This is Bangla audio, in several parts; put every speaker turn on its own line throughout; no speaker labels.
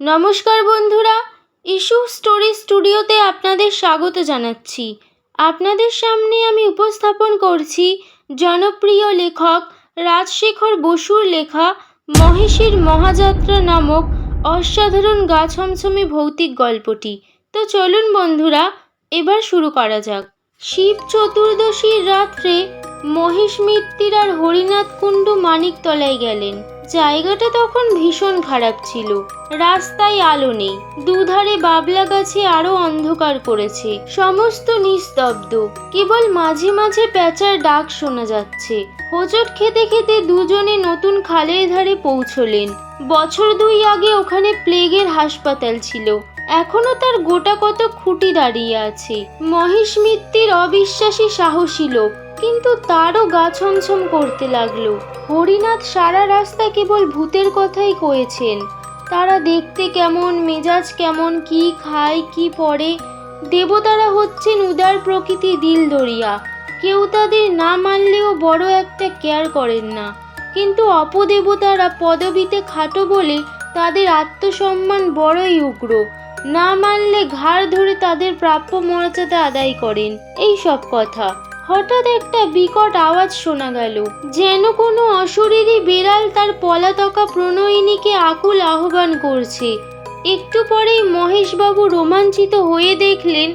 নমস্কার বন্ধুরা ইস্যু স্টোরি স্টুডিওতে আপনাদের স্বাগত জানাচ্ছি। আপনাদের সামনে আমি উপস্থাপন করছি জনপ্রিয় লেখক রাজশেখর বসুর লেখা মহেশের মহাযাত্রা নামক অসাধারণ গা ছমছমে ভৌতিক গল্পটি। তো চলুন বন্ধুরা, এবার শুরু করা যাক। শিব চতুর্দশীর রাত্রে মহেশ মিত্তির আর হরিনাথ কুণ্ডু মানিকতলায় গেলেন। জায়গাটা তখন ভীষণ খারাপ ছিল। রাস্তায় আলো নেই। দুধারে বাবলা গাছে আরও অন্ধকার করেছে। সমস্ত নিস্তব্ধ। কেবল মাঝে মাঝে প্যাঁচার ডাক শোনা যাচ্ছে। হোঁচট খেতে খেতে দুজনে নতুন খালের ধারে পৌঁছলেন। বছর দুই আগে ওখানে প্লেগের হাসপাতাল ছিল। এখনও তার গোটা কত খুঁটি দাঁড়িয়ে আছে। মহেশ মিত্তির অবিশ্বাসী সাহসী লোক। কিন্তু তারও গা ছমছম করতে লাগল। হরিনাথ সারা রাস্তা কেবল ভূতের কথাই কয়েছেন। তারা দেখতে কেমন, মেজাজ কেমন, কি খায়, কি পরে দেবতারা হচ্ছেন উদার প্রকৃতি দিল দরিয়া কেউ তাদের না মানলেও বড় একটা কেয়ার করেন না। কিন্তু অপদেবতারা পদবিতে খাটো বলে তাদের আত্মসম্মান বড়ই উগ্র। না মানলে ঘাড় ধরে তাদের প্রাপ্য মর্যাদা আদায় করেন। এই সব কথা। হঠাৎ একটা বিকট আওয়াজ শোনা গেল। যেন কোনো অশরীরী বিড়াল তার পলাতকা প্রণয়িনীকে আকুল আহ্বান করছে। একটু পরেই মহেশবাবু রোমাঞ্চিত হয়ে দেখলেন,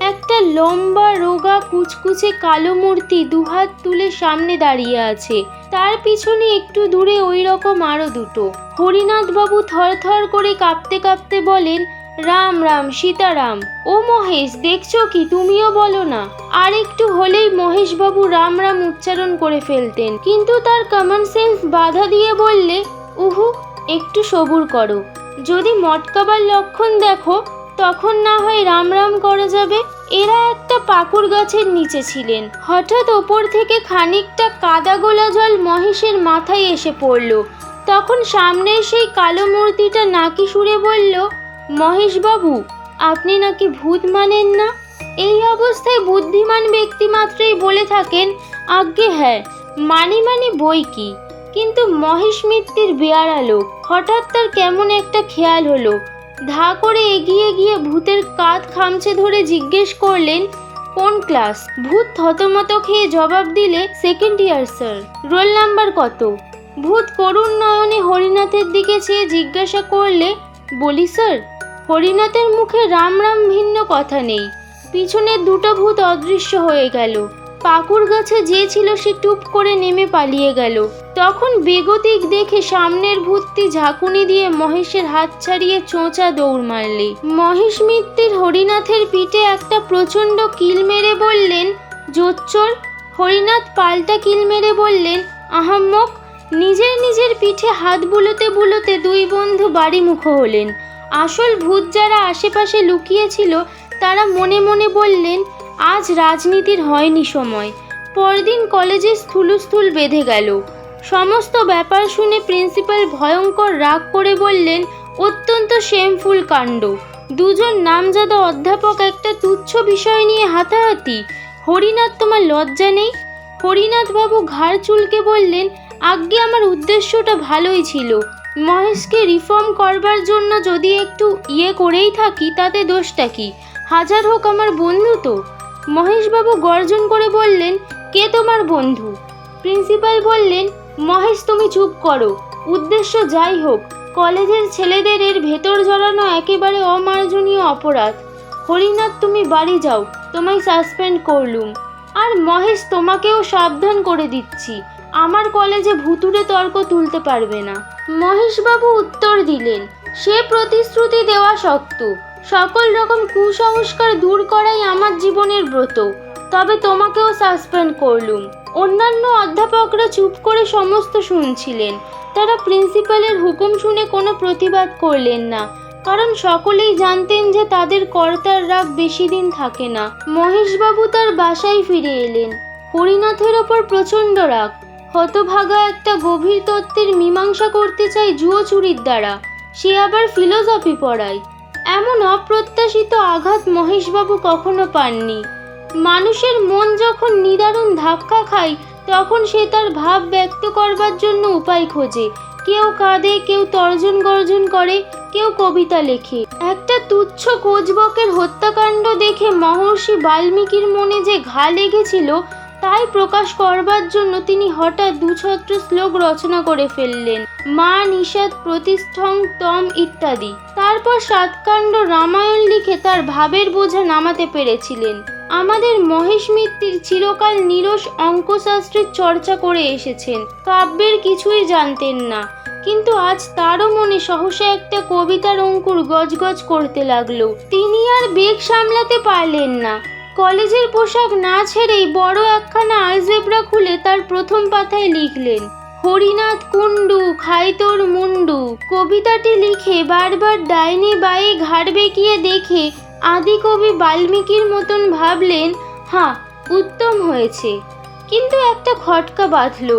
একটা লম্বা, রোগা, কুচকুচে কালো মূর্তি দুহাত তুলে সামনে দাঁড়িয়ে আছে। তার পিছনে একটু দূরে ওই রকম আরও দুটো। হরিনাথবাবু থরথর করে কাঁপতে কাঁপতে বলেন রাম রাম, সীতারাম। ও মহেশ, দেখছ কি? তুমিও বলো না। আর একটু হলেই মহেশবাবু রাম রাম উচ্চারণ করে ফেলতেন। কিন্তু তার কমন সেন্স বাধা দিয়ে বললে, উহু, একটু সবুর করো। যদি মটকাবার লক্ষণ দেখো, তখন না হয় রাম রাম করা যাবে? এরা একটা পাকুর গাছের নিচে ছিলেন। হঠাৎ ওপর থেকে খানিকটা কাদা গোলা জল মহেশের মাথায় এসে পড়ল। তখন সামনের সেই কালো মূর্তিটা নাকি সুরে বলল মহেশবাবু, আপনি নাকি ভূত মানেন না? এই অবস্থায় বুদ্ধিমান ব্যক্তি মাত্রই বলে থাকেন, আজ্ঞে হ্যাঁ মানি মানি বই কি? কিন্তু মহেশ মিত্তির বেয়ারা লোক, হঠাৎ তার কেমন একটা খেয়াল হলো। ধা করে এগিয়ে গিয়ে ভূতের কাঁধ খামচে ধরে জিজ্ঞেস করলেন, কোন ক্লাস? ভূত থতমত খেয়ে জবাব দিলে, second year, sir. Roll number কত? ভূত করুণ নয়নে হরিনাথের দিকে চেয়ে জিজ্ঞাসা করলে, বলি, স্যার হরিনাথের মুখে রাম রাম ভিন্ন কথা নেই। পিছনের দুটো ভূত অদৃশ্য হয়ে গেল। পাকুর গাছে যে ছিল সে টুপ করে নেমে পালিয়ে গেল। তখন বেগতিক দেখে সামনের ভূতটি ঝাঁকুনি দিয়ে মহেশের হাত ছাড়িয়ে চোঁচা দৌড় মারলে। মহেশ মিত্তির হরিনাথের পিঠে একটা প্রচণ্ড কিল মেরে বললেন, জোচ্চর, হরিনাথ পাল্টা কিল মেরে বললেন, আহাম্মক, নিজের নিজের পিঠে হাত বুলোতে বুলোতে দুই বন্ধু বাড়ি মুখ হলেন। আসল ভূত যারা আশেপাশে লুকিয়েছিল, তারা মনে মনে বললেন, আজ রাজনীতির হয়নি সময়। পরদিন কলেজে স্থূলস্থূল বেঁধে গেল। সমস্ত ব্যাপার শুনে প্রিন্সিপাল ভয়ঙ্কর রাগ করে বললেন, অত্যন্ত শেমফুল কাণ্ড। দুজন নামজাদা অধ্যাপক একটা তুচ্ছ বিষয় নিয়ে হাতাহাতি। হরিনাথ, তোমার লজ্জা নেই? হরিনাথবাবু ঘাড় চুলকে বললেন, আজ্ঞে, আমার উদ্দেশ্যটা ভালোই ছিল। মহেশকে রিফর্ম করবার জন্য যদি একটু ইয়ে করেই থাকি, তাতে দোষটা কি? হাজার হোক আমার বন্ধু তো। মহেশবাবু গর্জন করে বললেন, কে তোমার বন্ধু? প্রিন্সিপাল বললেন, মহেশ, তুমি চুপ করো। উদ্দেশ্য যাই হোক, কলেজের ছেলেদের এর ভেতর জড়ানো একেবারে অমার্জনীয় অপরাধ। হরিনাথ, তুমি বাড়ি যাও, তোমায় সাসপেন্ড করলুম। আর মহেশ, তোমাকেও সাবধান করে দিচ্ছি। আমার কলেজে ভুতুরে তর্ক তুলতে পারবে না। মহেশবাবু উত্তর দিলেন, সে প্রতিশ্রুতি দেওয়া শক্ত সকল রকম কুসংস্কার দূর করাই আমার জীবনের ব্রত। তবে তোমাকেও সাসপেন্ড করলুম। অন্যান্য অধ্যাপকরা চুপ করে সমস্ত শুনছিলেন। তারা প্রিন্সিপালের হুকুম শুনে কোনো প্রতিবাদ করলেন না, কারণ সকলেই জানতেন যে তাদের কর্তার রাগ বেশি দিন থাকে না। মহেশবাবু তার বাসায় ফিরে এলেন। হরিনাথের ওপর প্রচণ্ড রাগ। হতভাগা একটা গভীর তত্ত্বের মীমাংসা করতে চাই জুয়ো চুরির দ্বারা, সে আবার ফিলোসফি পড়ায়। এমন অপ্রত্যাশিত আঘাত মহেশবাবু কখনো পাননি। মানুষের মন যখন নিদারুণ ধাক্কা খায়, তখন সে তার ভাব ব্যক্ত করবার জন্য উপায় খোঁজে। কেউ কাঁদে, কেউ তর্জন গর্জন করে, কেউ কবিতা লেখে। একটা তুচ্ছ কোচবকের হত্যাকাণ্ড দেখে মহর্ষি বাল্মীকির মনে যে ঘা লেগেছিল তাই প্রকাশ করবার জন্য তিনি হঠাৎ দুছত্র শ্লোক রচনা করে ফেললেন। মা নিষাদ প্রতিষ্ঠং তম ইত্যাদি। তারপর সাতকাণ্ড রামায়ণ লিখে তার ভাবের বোঝা নামাতে পেরেছিলেন। আমাদের মহেশ মিত্তির চিরকাল নিরস অঙ্কশাস্ত্রের চর্চা করে এসেছেন। কাব্যের কিছুই জানতেন না। কিন্তু আজ তারও মনে সহসা একটা কবিতার অঙ্কুর গজগজ করতে লাগল। তিনি আর বেগ সামলাতে পারলেন না। কলেজের পোশাক না ছেড়েই বড় একখানা আলজেব্রা খুলে তার প্রথম পাতায় লিখলেন, হরিনাথ কুণ্ডু খাইতোর মুন্ডু কবিতাটি লিখে বারবার ডাইনে বায়ে ঘাড় বেঁকিয়ে দেখে আদি কবি বাল্মীকির মতন ভাবলেন হ্যাঁ উত্তম হয়েছে। কিন্তু একটা খটকা বাঁধল,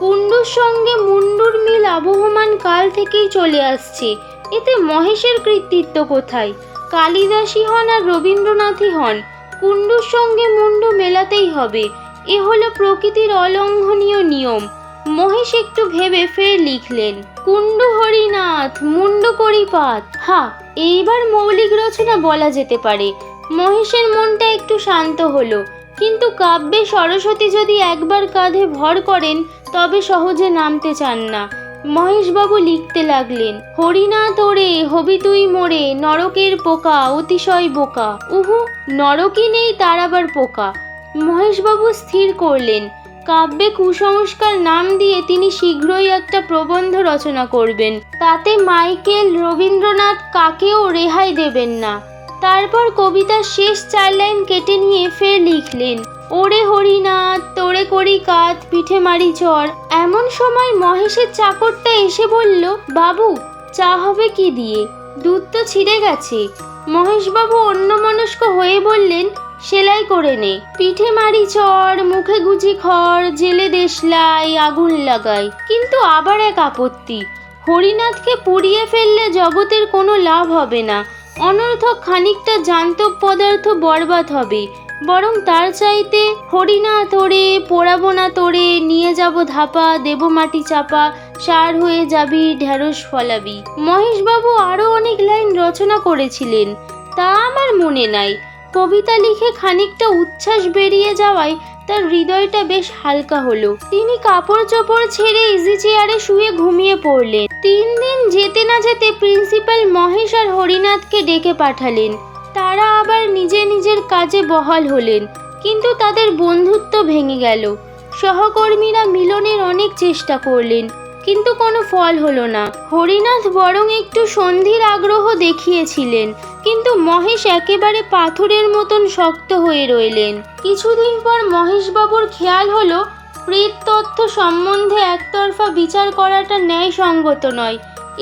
কুণ্ডুর সঙ্গে মুন্ডুর মিল আবহমান কাল থেকেই চলে আসছে। এতে মহেশের কৃতিত্ব কোথায়? কালিদাসী হন আর রবীন্দ্রনাথই হন। কুণ্ডুর সঙ্গে মুন্ডু মেলাতেই হবে। এ হলো প্রকৃতির অলঙ্ঘনীয় নিয়ম। মহেশ একটু ভেবে ফের লিখলেন, কুণ্ডু হরিনাথ মুন্ডু করিপাত। হা, এইবার মৌলিক রচনা বলা যেতে পারে। মহেশের মনটা একটু শান্ত হলো, কিন্তু কাব্যে সরস্বতী যদি একবার কাঁধে ভর করেন, তবে সহজে নামতে চান না। মহেশবাবু লিখতে লাগলেন হরিনাথ ওরে হবি তুই মোরে, নরকের পোকা, অতিশয় বোকা। উহু, নরকই নেই তার আবার পোকা। মহেশবাবু স্থির করলেন, কাব্যে কুসংস্কার নাম দিয়ে তিনি শীঘ্রই একটা প্রবন্ধ রচনা করবেন। তাতে মাইকেল রবীন্দ্রনাথ কাকেও রেহাই দেবেন না। তারপর কবিতার শেষ চার লাইন কেটে নিয়ে ফের লিখলেন ওরে হরিনাথ, তোরে করি কাত পিঠে মারি চর এমন সময় মহেশের চাকরটা এসে বলল, বাবু, চা হবে কি দিয়ে? দুধ তো ছিঁড়ে গেছে। মহেশবাবু অন্যমনস্ক হয়ে বললেন, সেলাই করে নে। পিঠে মারি চর মুখে গুজি খড়, জেলে দেশলাই আগুন লাগাই। কিন্তু আবার এক আপত্তি। হরিনাথকে পুড়িয়ে ফেললে জগতের কোনো লাভ হবে না। অনর্থক খানিকটা জান্তব পদার্থ বরবাদ হবে। বরং তার চাইতে হরিনাথ ওরে পোড়াবো না তোরে নিয়ে যাব ধাপা, দেব মাটি চাপা, সার হয়ে যাবি, ঢেঁড়স ফলাবি। মহেশবাবু আরও অনেক লাইন রচনা করেছিলেন, তা আমার মনে নাই। কবিতা লিখে খানিকটা উচ্ছ্বাস বেরিয়ে যাওয়ায় তার হৃদয়টা বেশ হালকা হলো। তিনি কাপড় চোপড় ছেড়ে ইজি চেয়ারে শুয়ে ঘুমিয়ে পড়লেন। তিন দিন যেতে না যেতে প্রিন্সিপাল মহেশ আর হরিনাথকে ডেকে পাঠালেন। তারা আবার নিজে নিজের কাজে বহাল হলেন, কিন্তু তাদের বন্ধুত্ব ভেঙে গেল। সহকর্মীরা মিলনের অনেক চেষ্টা করলেন, কিন্তু কোনো ফল হলো না। হরিনাথ বরং একটু সন্ধির আগ্রহ দেখিয়েছিলেন, কিন্তু মহেশ একেবারে পাথরের মতন শক্ত হয়ে রইলেন। কিছুদিন পর মহেশবাবুর খেয়াল হলো, প্রেত তথ্য সম্বন্ধে একতরফা বিচার করাটা ন্যায়সঙ্গত নয়।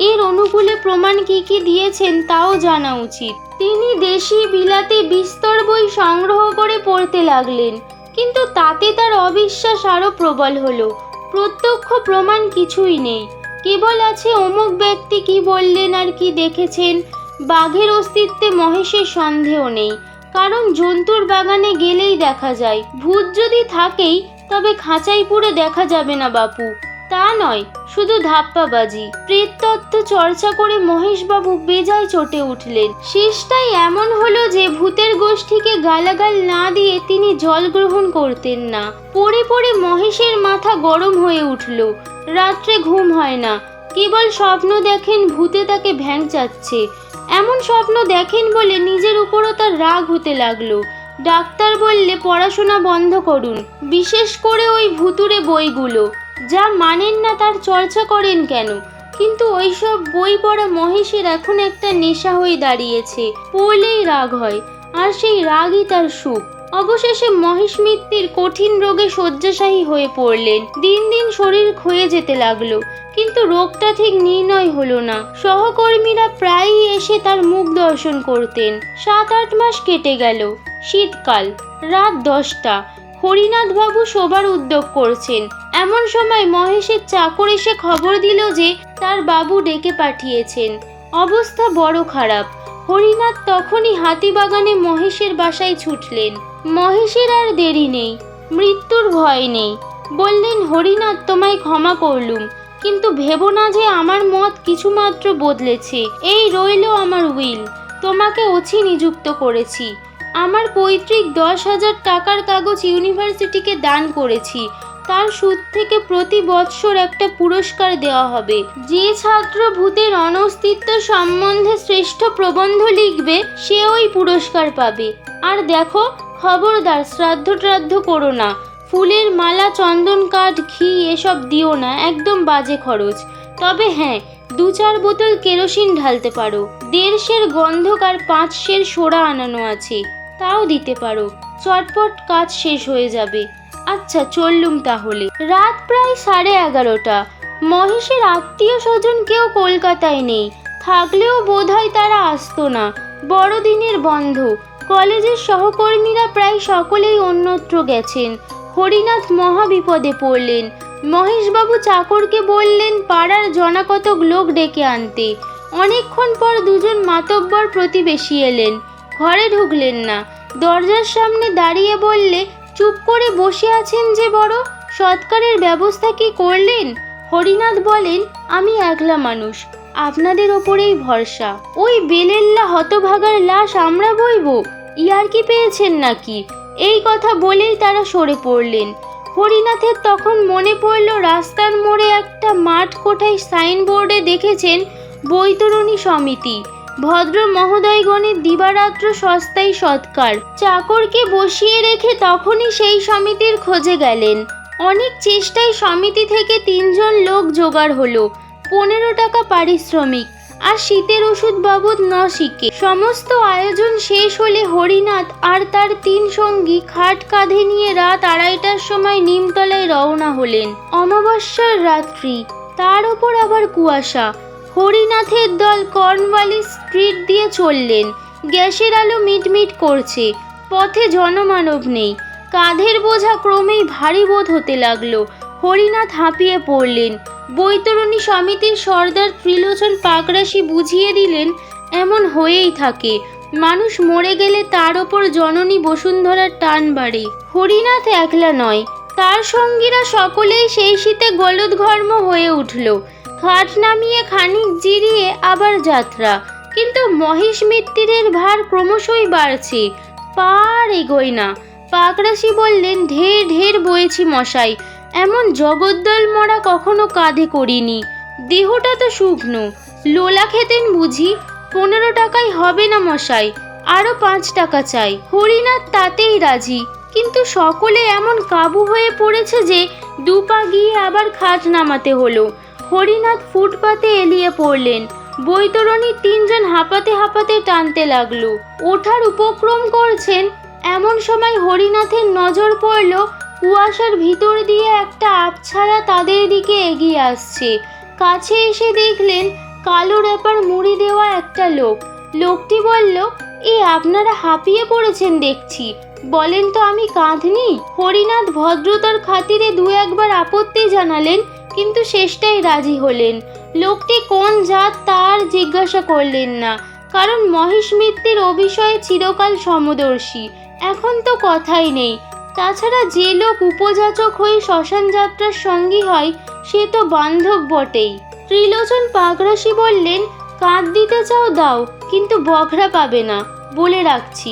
এর অনুকূলে প্রমাণ কি কি দিয়েছেন তাও জানা উচিত। তিনি দেশি বিলাতে বিস্তর বই সংগ্রহ করে পড়তে লাগলেন। কিন্তু তাতে তার অবিশ্বাস আরও প্রবল হলো। প্রত্যক্ষ প্রমাণ কিছুই নেই। কেবল আছে অমুক ব্যক্তি কি বললেন আর কি দেখেছেন? বাঘের অস্তিত্বে মহেশের সন্দেহ নেই। কারণ জন্তুর বাগানে গেলেই দেখা যায়। ভূত যদি থাকেই, তবে খাঁচাই পুরে দেখা যাবে না বাপু। তা নয়, শুধু ধাপ্পাবাজি। প্রেততত্ত্ব চর্চা করে মহেশবাবু বেজায় চটে উঠলেন। শেষটাই এমন হলো যে ভূতের গোষ্ঠীকে গালাগাল না দিয়ে তিনি জল গ্রহণ করতেন না। পড়ে পড়ে মহেশের মাথা গরম হয়ে উঠল। রাত্রে ঘুম হয় না। কেবল স্বপ্ন দেখেন ভূতে তাকে ভ্যাং চাচ্ছে। এমন স্বপ্ন দেখেন বলে নিজের উপরও তার রাগ হতে লাগল। ডাক্তার বললে পড়াশোনা বন্ধ করুন। বিশেষ করে ওই ভুতুরে বইগুলো। যা মানেন না তার চর্চা করেন কেন? কিন্তু ওইসব বই পড়া মহেশের এখন একটা নেশা হয়ে দাঁড়িয়েছে, পড়লেই রাগ হয়, আর সেই রাগই তার সুখ। অবশেষে মহেশ মিত্তির কঠিন রোগে শয্যাশায়ী হয়ে পড়লেন। দিন দিন শরীর ক্ষয়ে যেতে লাগল, কিন্তু রোগটা ঠিক নির্ণয় হলো না। সহকর্মীরা প্রায়ই এসে তার মুখ দর্শন করতেন। সাত আট মাস কেটে গেল। শীতকাল, রাত দশটা। হরিনাথবাবু শোবার উদ্যোগ করছেন। এমন সময় মহেশের চাকর এসে খবর দিল যে, তার বাবু ডেকে পাঠিয়েছেন। অবস্থা বড় খারাপ। হরিনাথ তখনই হাতিবাগানে মহেশের বাসায় ছুটলেন। মহেশের আর দেরি নেই, মৃত্যুর ভয় নেই। বললেন, হরিনাথ, তোমায় ক্ষমা করলুম, কিন্তু ভেবো না যে আমার মত কিছুমাত্র বদলেছে। এই রইল আমার উইল। তোমাকে ওছি নিযুক্ত করেছি। আমার পৈতৃক দশ হাজার টাকার কাগজ ইউনিভার্সিটিকে দান করেছি। তার সুদ থেকে প্রতি বৎসর একটা পুরস্কার দেওয়া হবে। যে ছাত্র ভূতের অনস্তিত্ব সম্বন্ধে শ্রেষ্ঠ প্রবন্ধ লিখবে, সে ওই পুরস্কার পাবে। আর দেখো, খবরদার, শ্রাদ্ধ ট্রাদ্ধ করো না। ফুলের মালা, চন্দন কাঠ, ঘি এসব দিও না, একদম বাজে খরচ। তবে হ্যাঁ দু চার বোতল কেরোসিন ঢালতে পারো। দেড়শের গন্ধক আর পাঁচ সোডা আনানো আছে। তাও দিতে পারো। চটপট কাজ শেষ হয়ে যাবে। আচ্ছা চললুম তাহলে। রাত প্রায় সাড়ে এগারোটা। মহেশের আত্মীয় স্বজন কেউ কলকাতায় নেই। থাকলেও বোধহয় তারা আসতো না। বড়দিনের বন্ধ। কলেজের সহকর্মীরা প্রায় সকলেই অন্যত্র গেছেন। হরিনাথ মহা বিপদে পড়লেন। মহেশবাবু চাকরকে বললেন, পাড়ার জনাকতক লোক ডেকে আনতে। অনেকক্ষণ পর দুজন মাতব্বর প্রতিবেশী এলেন। ঘরে ঢুকলেন না। দরজার সামনে দাঁড়িয়ে বললে, চুপ করে বসে আছেন যে বড়? সৎকারের ব্যবস্থা কি করলেন? হরিনাথ বলেন, আমি একলা মানুষ। আপনাদের ওপরেই ভরসা। ওই বেলেল্লা হতভাগার লাশ আমরা বইব। ইয়ার কি পেয়েছেন নাকি? এই কথা বলেই তারা সরে পড়লেন। হরিনাথের তখন মনে পড়ল, রাস্তার মোড়ে একটা মাঠ কোঠায় সাইনবোর্ডে দেখেছেন, বৈতরণী সমিতি। ভদ্র মহোদয়গণের দিবারাত্র সস্তায় সৎকার। চাকরকে বসিয়ে রেখে তখনই সেই সমিতির খোঁজে গেলেন। অনেক চেষ্টায় সমিতি থেকে তিনজন লোক জোগাড় হলো। পনেরো টাকা পারিশ্রমিক আর শীতের ওষুধ বাবদ ন শিখে সমস্ত আয়োজন শেষ হলে হরিনাথ আর তার তিন সঙ্গী খাট কাঁধে নিয়ে রাত আড়াইটার সময় নিমতলায় রওনা হলেন। অমাবস্যার রাত্রি। তার ওপর আবার কুয়াশা। হরিনাথের দল কর্নওয়ালি স্ট্রিট দিয়ে চললেন। গ্যাসের আলো মিটমিট করছে। পথে জনমানব নেই। কাঁধের বোঝা ক্রমেই ভারী বোধ হতে লাগল। হরিনাথ হাঁপিয়ে পড়লেন। বৈতরণী সমিতির সর্দার ত্রিলোচন পাকরাশি বুঝিয়ে দিলেন, এমন হয়েই থাকে। মানুষ মরে গেলে তার ওপর জননী বসুন্ধরার টান বাড়ে। হরিনাথ একলা নয়। তার সঙ্গীরা সকলেই সেই শীতে গলদঘর্ম হয়ে উঠল। খাট নামিয়ে খানিক জিরিয়ে আবার যাত্রা। কিন্তু মহেশ মিত্তিরের ভার ক্রমশই বাড়ছে। পার এগোয় না। পাকরাশি বললেন, ঢের ঢের বয়েছি মশাই। এমন জগদ্দল মরা কখনো কাঁধে করিনি। দেহটা তো শুকনো। লোলা খেতেন বুঝি। পনেরো টাকায় হবে না মশাই। আরও পাঁচ টাকা চাই। হরিনাথ তাতেই রাজি। কিন্তু সকলে এমন কাবু হয়ে পড়েছে যে দুপা গিয়ে আবার খাট নামাতে হলো। হরিনাথ ফুটপাতে এলিয়ে পড়লেন। বৈতরণী তিনজন হাঁপাতে হাঁপাতে টানতে লাগল। ওঠার উপক্রম করছেন, এমন সময় হরিনাথের নজর পড়ল, কুয়াশার ভিতর দিয়ে একটা আবছায়া তাদের দিকে এগিয়ে আসছে। কাছে এসে দেখলেন, কালো র্যাপার মুড়ি দেওয়া একটা লোক। লোকটি বলল, এ, আপনারা হাঁপিয়ে পড়েছেন দেখছি। বলেন তো আমি কাঁধনি হরিনাথ ভদ্রতার খাতিরে দু একবার আপত্তি জানালেন কিন্তু শেষটাই রাজি হলেন। লোকটি কোন জাত তার জিজ্ঞাসা করলেন না, কারণ মহেশ মিত্রের অভিষয়ে চিরকাল সমদর্শী, এখন তো কথাই নেই। তাছাড়া যে লোক উপযাচক হয়ে শ্মশান যাত্রার সঙ্গী হয়, সে তো বান্ধব বটেই। ত্রিলোচন পাগরাশি বললেন, কাঁদ দিতে চাও দাও, কিন্তু বখরা পাবে না, বলে রাখছি।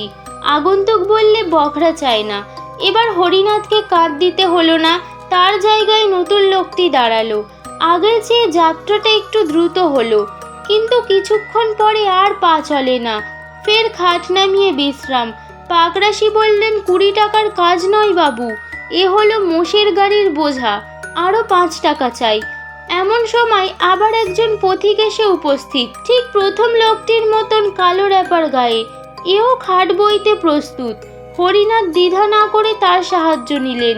আগন্তুক বললে বখরা চায় না। এবার হরিনাথকে কাঁদ দিতে হলো না তার জায়গায় নতুন লোকটি দাঁড়াল। আগের চেয়ে যাত্রাটা একটু দ্রুত হলো, কিন্তু কিছুক্ষণ পরে আর পা চলে না। ফের খাট নামিয়ে বিশ্রাম। পাকরাশি বললেন, কুড়ি টাকার কাজ নয় বাবু, এ হলো মোষের গাড়ির বোঝা আরও পাঁচ টাকা চাই। এমন সময় আবার একজন পথিক এসে উপস্থিত, ঠিক প্রথম লোকটির মতন কালো র্যাপার গায়ে। এও খাট বইতে প্রস্তুত। হরিনাথ দ্বিধা না করে তার সাহায্য নিলেন।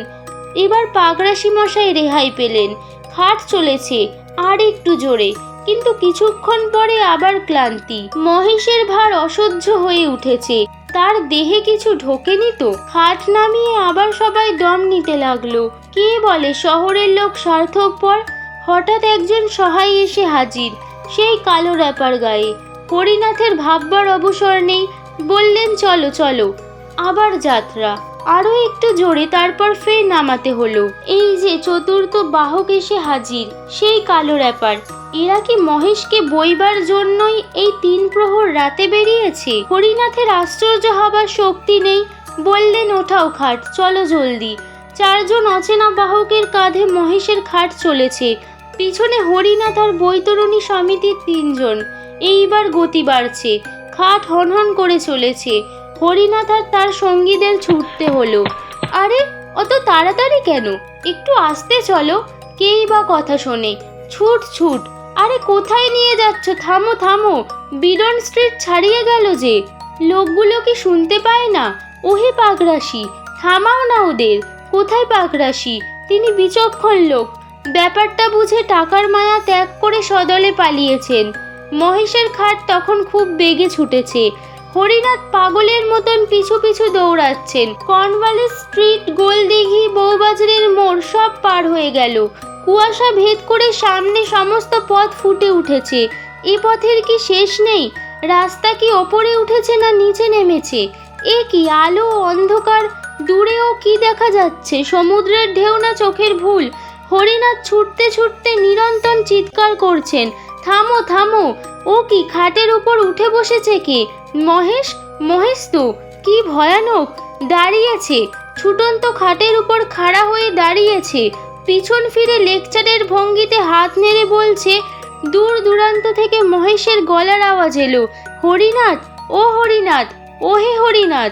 এবার পাগরাশি মশাই রেহাই পেলেন। খাট চলেছে, আর একটু জোরে। কিন্তু কিছুক্ষণ পরে আবার ক্লান্তি। মহিষের ভার অসহ্য হয়ে উঠেছে। তার দেহে কিছু ঢোকেনি তো। খাট নামিয়ে আবার সবাই দম নিতে লাগল। কে বলে শহরের লোক স্বার্থপর? হঠাৎ একজন সহায় এসে হাজির। সেই কালো র্যাপার গায়ে। হরিনাথের ভাববার অবসর নেই। বললেন, চলো চলো। আবার যাত্রা। আরও একটু জোরে তারপর ফের নামাতে হলো। এই যে চতুর্থ বাহক এসে হাজির, সেই কালো র্যাপার। এরা কি মহেশকে বইবার জন্যই এই তিন প্রহর রাতে বেরিয়েছে? হরিনাথের আশ্চর্য হবার শক্তি নেই। বললেন, ওঠাও খাট, চলো জলদি। চারজন অচেনা বাহকের কাঁধে মহেশের খাট চলেছে। পিছনে হরিনাথ আর বৈতরণী সমিতির তিনজন। এইবার গতি বাড়ছে। খাট হনহন করে চলেছে। হরিনাথ আর তার সঙ্গীদের ছুটতে হলো। আরে, অত তাড়াতাড়ি কেন? একটু আসতে চলো, কেই বা কথা শোনে। ছুট ছুট। আরে, কোথায় নিয়ে যাচ্ছ? থামো থামো। বিডন স্ট্রিট ছাড়িয়ে গেল যে। লোকগুলো কি শুনতে পায় না? ওহে পাগরাশি থামাও না ওদের। কোথায় পাগরাশি তিনি বিচক্ষণ লোক। ব্যাপারটা বুঝে টাকার মায়া ত্যাগ করে সদলে পালিয়েছেন। মহেশের খাট তখন খুব বেগে ছুটেছে। হরিনাথ পাগলের মতন পিছু পিছু দৌড়াচ্ছেন। কর্নওয়ালিস স্ট্রিট গোলদিঘি বউবাজারের মোড় সব পার হয়ে গেল। কুয়াশা ভেদ করে সামনে সমস্ত পথ ফুটে উঠেছে। এ পথের কি শেষ নেই? রাস্তা কি ওপরে উঠেছে না নিচে নেমেছে? এ কি আলো অন্ধকার? দূরেও কি দেখা যাচ্ছে? সমুদ্রের ঢেউ না চোখের ভুল? হরিনাথ ছুটতে ছুটতে নিরন্তর চিৎকার করছেন, থামো থামো! ও কি খাটের উপর উঠে বসেছে কে? মহেশ মহেশ তো কি ভয়ানক! দাঁড়িয়েছে। ছুটন্ত খাটের উপর খাড়া হয়ে দাঁড়িয়েছে। পিছন ফিরে লেকচারের ভঙ্গিতে হাত নেড়ে বলছে, দূর দূরান্ত থেকে মহেশের গলার আওয়াজ এলো। হরিনাথ, ও হরিনাথ ও হে হরিনাথ!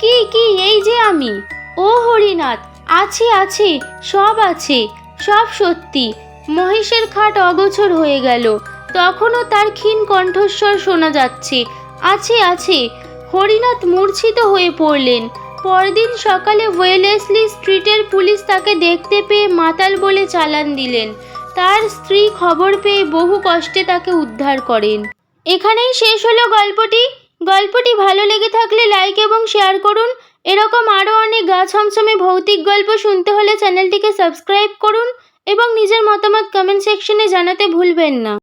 কি কি, এই যে আমি! ও হরিনাথ, আছে আছে, সব আছে, সব সত্যি। মহেশের খাট অগোছর হয়ে গেল। তখনও তার ক্ষীণ কণ্ঠস্বর শোনা যাচ্ছে। আছে আছে। হরিনাথ মূর্ছিত হয়ে পড়লেন। পরদিন সকালে ওয়েলেসলি স্ট্রিটের পুলিশ তাকে দেখতে পেয়ে মাতাল বলে চালান দিলেন। তার স্ত্রী খবর পেয়ে বহু কষ্টে তাকে উদ্ধার করেন। এখানেই শেষ হলো গল্পটি। গল্পটি ভালো লেগে থাকলে লাইক এবং শেয়ার করুন। এরকম আরও অনেক গা ছমছমে ভৌতিক গল্প শুনতে হলে চ্যানেলটিকে সাবস্ক্রাইব করুন এবং নিজের মতামত কমেন্ট সেকশনে জানাতে ভুলবেন না।